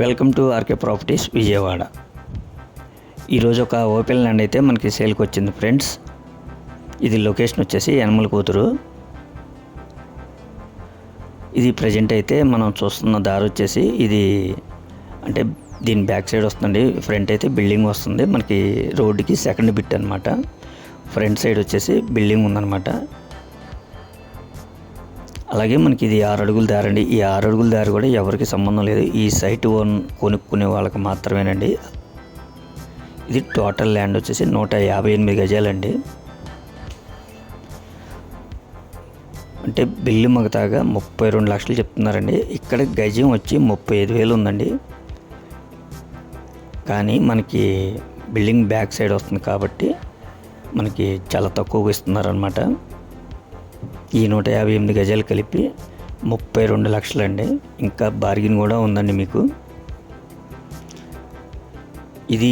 Welcome to RK properties Vijayawada. ఈరోజు ఒక open land అయితే మనకి సేల్కి వచ్చింది ఫ్రెండ్స్. ఇది లొకేషన్ వచ్చేసి యనమల కూతురు. ఇది ప్రజెంట్ అయితే మనం చూస్తున్న దారి వచ్చేసి ఇది అంటే దీని బ్యాక్ సైడ్ వస్తుంది ఫ్రంట్ అయితే బిల్డింగ్ వస్తుంది. మనకి రోడ్డుకి సెకండ్ బిట్ అనమాట ఫ్రంట్ సైడ్ వచ్చేసి బిల్డింగ్ ఉందన్నమాట. అలాగే మనకి ఇది ఆరు అడుగుల దారి అండి. ఈ ఆరు అడుగుల దారి కూడా ఎవరికి సంబంధం లేదు. ఈ సైట్ ఓన్ కొనుక్కునే వాళ్ళకి మాత్రమేనండి. ఇది టోటల్ ల్యాండ్ వచ్చేసి నూట యాభై ఎనిమిది గజాలండి. అంటే బిల్లు మగతాగా ముప్పై రెండు లక్షలు చెప్తున్నారండి. ఇక్కడ గజం వచ్చి ముప్పై ఐదు వేలు ఉందండి. కానీ మనకి బిల్డింగ్ బ్యాక్ సైడ్ వస్తుంది కాబట్టి మనకి చాలా తక్కువగా ఇస్తున్నారనమాట ఈ నూట యాభై ఎనిమిది గజాలు కలిపి ముప్పై రెండు లక్షలండి. ఇంకా బార్గిన్ కూడా ఉందండి మీకు. ఇది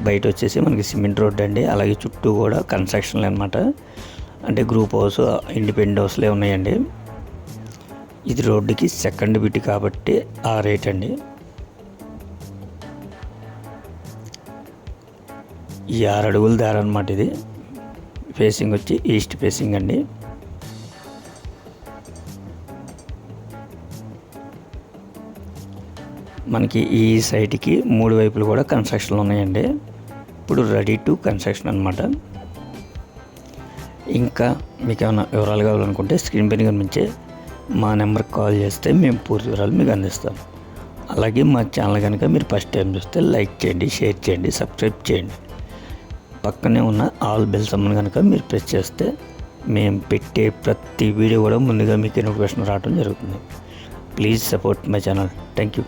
బయట వచ్చేసి మనకి సిమెంట్ రోడ్ అండి. అలాగే చుట్టూ కూడా కన్స్ట్రక్షన్లు అనమాట అంటే గ్రూప్ హౌస్ ఇండిపెండెంట్ హౌస్లే ఉన్నాయండి. ఇది రోడ్డుకి సెకండ్ బిట్ కాబట్టి ఆ రేట్ అండి. ఈ ఆరు అడుగుల దారి అనమాట ఇది. ఫేసింగ్ వచ్చి ఈస్ట్ ఫేసింగ్ అండి. మనకి ఈ సైట్కి మూడు వైపులు కూడా కన్స్ట్రక్షన్లు ఉన్నాయండి. ఇప్పుడు రెడీ టు కన్స్ట్రక్షన్ అనమాట ఇంకా మీకు ఏమైనా వివరాలు కావాలనుకుంటే స్క్రీన్ పైన కనిపించే మా నెంబర్కి కాల్ చేస్తే మేము పూర్తి వివరాలు మీకు అందిస్తాం. అలాగే మా ఛానల్ కనుక మీరు ఫస్ట్ టైం చూస్తే లైక్ చేయండి షేర్ చేయండి సబ్స్క్రైబ్ చేయండి. పక్కనే ఉన్న ఆల్ బెల్ సమ్మన్ కనుక మీరు ప్రెస్ చేస్తే మేము పెట్టే ప్రతి వీడియో కూడా ముందుగా మీకు నోటిఫికేషన్ రావడం జరుగుతుంది. Please support my channel. Thank you